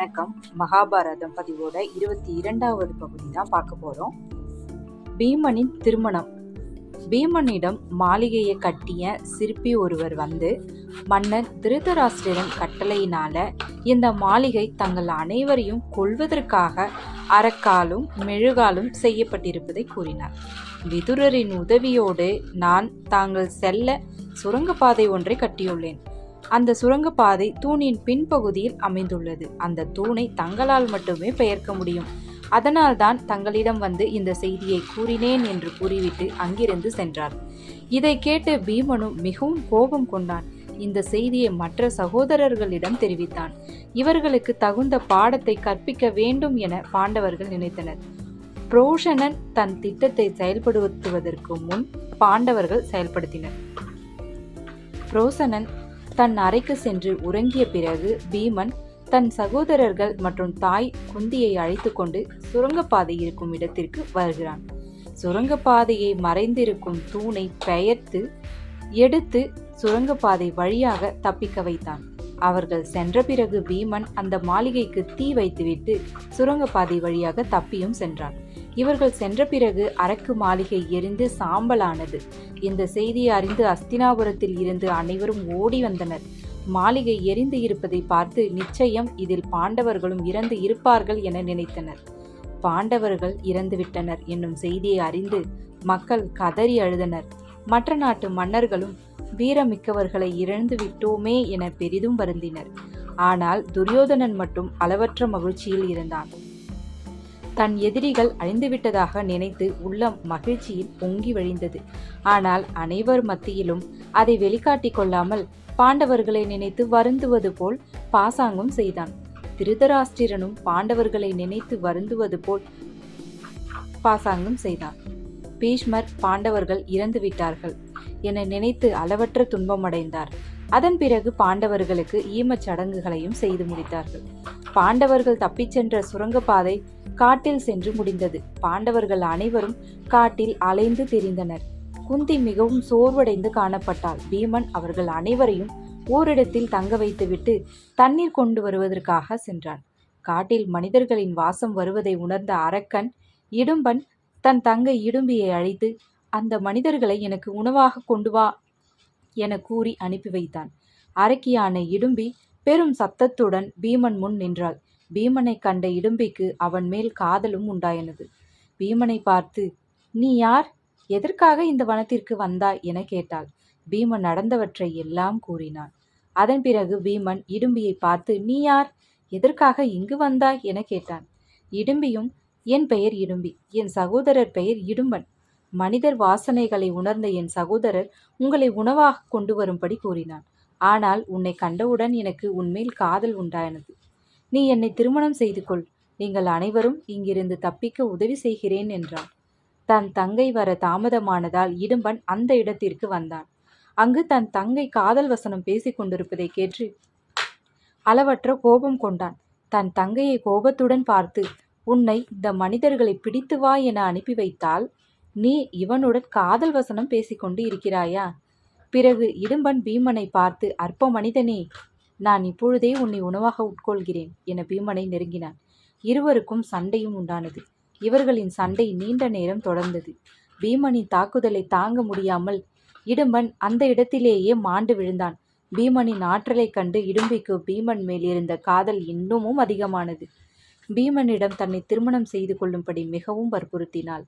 வணக்கம். மகாபாரதம் பதிவோட இருபத்தி இரண்டாவது பகுதி தான் பார்க்க போறோம். பீமனின் திருமணம். பீமனிடம் மாளிகையை கட்டிய சிற்பி ஒருவர் வந்து மன்னர் திருதராஷ்டிரன் கட்டளையினால இந்த மாளிகை தங்கள் அனைவரையும் கொல்வதற்காக அறக்காலும் மெழுகாலும் செய்யப்பட்டிருப்பதை கூறினார். விதுரரின் உதவியோடு நான் தாங்கள் செல்ல சுரங்கப்பாதை ஒன்றை கட்டியுள்ளேன். அந்த சுரங்கப்பாதை தூணின் பின்பகுதியில் அமைந்துள்ளது. அந்த தூணை தங்களால் மட்டுமே பெயர்க்க முடியும். அதனால்தான் தங்களிடம் வந்து இந்த செய்தியை கூறினேன் என்று கூறிவிட்டு அங்கிருந்து சென்றார். இதை கேட்டு பீமனு மிகவும் கோபம் கொண்டான். இந்த செய்தியை மற்ற சகோதரர்களிடம் தெரிவித்தான். இவர்களுக்கு தகுந்த பாடத்தை கற்பிக்க வேண்டும் என பாண்டவர்கள் நினைத்தனர். புரோஷனன் தன் திட்டத்தை செயல்படுத்துவதற்கு முன் பாண்டவர்கள் செயல்படுத்தினர். புரோசனன் தன் அறைக்கு சென்று உறங்கிய பிறகு பீமன் தன் சகோதரர்கள் மற்றும் தாய் குந்தியை அழைத்து கொண்டு சுரங்கப்பாதை இருக்கும் இடத்திற்கு வருகிறான். சுரங்கப்பாதையை மறைந்திருக்கும் தூணை பெயர்த்து எடுத்து சுரங்கப்பாதை வழியாக தப்பிக்க வைத்தான். அவர்கள் சென்ற பிறகு பீமன் அந்த மாளிகைக்கு தீ வைத்துவிட்டு சுரங்கப்பாதை வழியாக தப்பியும் சென்றான். இவர்கள் சென்ற பிறகு அரக்கு மாளிகை எரிந்து சாம்பலானது. இந்த செய்தியை அறிந்து அஸ்தினாபுரத்தில் இருந்து அனைவரும் ஓடி வந்தனர். மாளிகை எரிந்து இருப்பதை பார்த்து நிச்சயம் இதில் பாண்டவர்களும் இறந்து இருப்பார்கள் என நினைத்தனர். பாண்டவர்கள் இறந்துவிட்டனர் என்னும் செய்தியை அறிந்து மக்கள் கதறி அழுதனர். மற்ற நாட்டு மன்னர்களும் வீரமிக்கவர்களை இழந்து விட்டோமே என பெரிதும் வருந்தினர். ஆனால் துரியோதனன் மட்டும் அளவற்ற மகிழ்ச்சியில் இருந்தான். தன் எதிரிகள் அழிந்துவிட்டதாக நினைத்து உள்ளம் மகிழ்ச்சியில் பொங்கி வழிந்தது. ஆனால் அனைவர் மத்தியிலும் அதை வெளிக்காட்டிக் கொள்ளாமல் பாண்டவர்களை நினைத்து வருந்துவது போல் பாசாங்கும் செய்தான். திருதராஷ்டிரனும் பாண்டவர்களை நினைத்து வருந்துவது போல் பாசாங்கம் செய்தான். பீஷ்மர் பாண்டவர்கள் இறந்து விட்டார்கள் என நினைத்து அளவற்ற துன்பமடைந்தார் அதன் பிறகு பாண்டவர்களுக்கு ஈமச் சடங்குகளையும் செய்து முடித்தார்கள். பாண்டவர்கள் தப்பிச் சென்ற சுரங்கப்பாதை காட்டில் சென்று முடிந்தது. பாண்டவர்கள் அனைவரும் காட்டில் அலைந்து திரிந்தனர். குந்தி மிகவும் சோர்வடைந்து காணப்பட்டாள். பீமன் அவர்கள் அனைவரையும் ஓரிடத்தில் தங்க வைத்துவிட்டு தண்ணீர் கொண்டு வருவதற்காக சென்றான். காட்டில் மனிதர்களின் வாசம் வருவதை உணர்ந்த அரக்கன் இடும்பன் தன் தங்கை இடும்பியை அழைத்து அந்த மனிதர்களை எனக்கு உணவாக கொண்டு வா என கூறி அனுப்பி வைத்தான். அரக்கியான இடும்பி பெரும் சத்தத்துடன் பீமன் முன் நின்றாள். பீமனை கண்ட இடும்பிக்கு அவன் மேல் காதலும் உண்டாயினது. பீமனை பார்த்து நீ யார்? எதற்காக இந்த வனத்திற்கு வந்தாய்? என கேட்டாள். பீமன் நடந்தவற்றை எல்லாம் கூறினான். அதன் பிறகு பீமன் இடும்பியை பார்த்து நீ யார்? எதற்காக இங்கு வந்தாய்? என கேட்டான். இடும்பியும் என் பெயர் இடும்பி என் சகோதரர் பெயர் இடும்பன். மனிதர் வாசனைகளை உணர்ந்த என் சகோதரர் உங்களை உணவாக கொண்டு வரும்படி கூறினான். ஆனால் உன்னை கண்டவுடன் எனக்கு உன்மேல் காதல் உண்டானது நீ என்னை திருமணம் செய்து கொள் நீங்கள் அனைவரும் இங்கிருந்து தப்பிக்க உதவி செய்கிறேன் என்றான். தன் தங்கை வர தாமதமானதால் இடும்பன் அந்த இடத்திற்கு வந்தான். அங்கு தன் தங்கை காதல் வசனம் பேசிக் கொண்டிருப்பதை கேட்டு அளவற்ற கோபம் கொண்டான். தன் தங்கையை கோபத்துடன் பார்த்து உன்னை இந்த மனிதர்களை பிடித்து வா என அனுப்பி வைத்தால் நீ இவனுடன் காதல் வசனம் பேசிக்கொண்டு இருக்கிறாயா? பிறகு இடும்பன் பீமனை பார்த்து அற்ப மனிதனே நான் இப்பொழுதே உன்னை உணவாக உட்கொள்கிறேன் என பீமனை நெருங்கினான். இருவருக்கும் சண்டையும் உண்டானது. இவர்களின் சண்டை நீண்ட நேரம் தொடர்ந்தது. பீமனின் தாக்குதலை தாங்க முடியாமல் இடும்பன் அந்த இடத்திலேயே மாண்டு விழுந்தான். பீமனின் ஆற்றலைக் கண்டு இடும்பிக்கு பீமன் மேல் இருந்த காதல் இன்னமும் அதிகமானது. பீமனிடம் தன்னை திருமணம் செய்து கொள்ளும்படி மிகவும் வற்புறுத்தினாள்.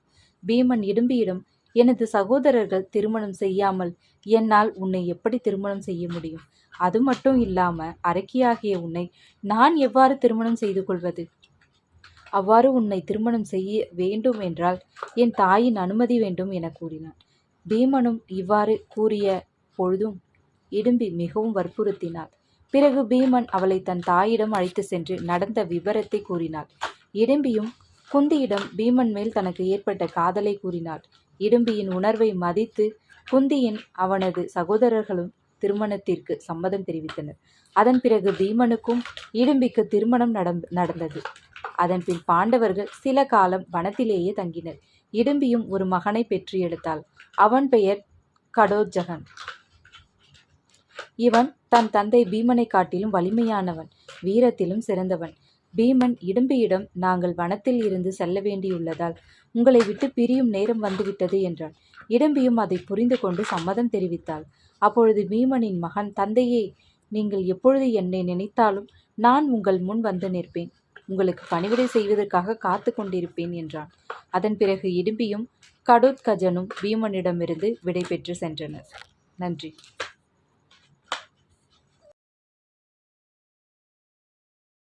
பீமன் இடும்பியிடம் எனது சகோதரர்கள் திருமணம் செய்யாமல் என்னால் உன்னை எப்படி திருமணம் செய்ய முடியும்? அது மட்டும் இல்லாம அரக்கியாகிய உன்னை நான் எவ்வாறு திருமணம் செய்து கொள்வது? அவ்வாறு உன்னை திருமணம் செய்ய வேண்டும் என்றால் என் தாயின் அனுமதி வேண்டும் என கூறினான். பீமனும் இவ்வாறு கூறிய பொழுதும் இடும்பி மிகவும் வற்புறுத்தினாள். பிறகு பீமன் அவளை தன் தாயிடம் அழைத்து சென்று நடந்த விவரத்தை கூறினாள். இடும்பியும் குந்தியிடம் பீமன் மேல் தனக்கு ஏற்பட்ட காதலை கூறினாள். இடும்பியின் உணர்வை மதித்து குந்தியின் அவனது சகோதரர்களும் திருமணத்திற்கு சம்மதம் தெரிவித்தனர். அதன் பிறகு பீமனுக்கும் இடும்பிக்கு திருமணம் நடந்தது. அதன் பின் பாண்டவர்கள் சில காலம் வனத்திலேயே தங்கினர். இடும்பியும் ஒரு மகனை பெற்று எடுத்தாள். அவன் பெயர் கடோஜகன். இவன் தன் தந்தை பீமனை காட்டிலும் வலிமையானவன் வீரத்திலும் சிறந்தவன். பீமன் இடும்பியிடம் நாங்கள் வனத்தில் இருந்து செல்ல வேண்டியுள்ளதால் உங்களை விட்டு பிரியும் நேரம் வந்துவிட்டது என்றான் இடும்பியும் அதை புரிந்து கொண்டு சம்மதம் தெரிவித்தாள். அப்பொழுது பீமனின் மகன் தந்தையே நீங்கள் எப்பொழுது என்னை நினைத்தாலும் நான் உங்கள் முன் வந்து நிற்பேன். உங்களுக்கு பணிவிடை செய்வதற்காக காத்து கொண்டிருப்பேன் என்றான். அதன் பிறகு இடும்பியும் கடோத்கஜனும் பீமனிடமிருந்து விடை பெற்று சென்றனர். நன்றி.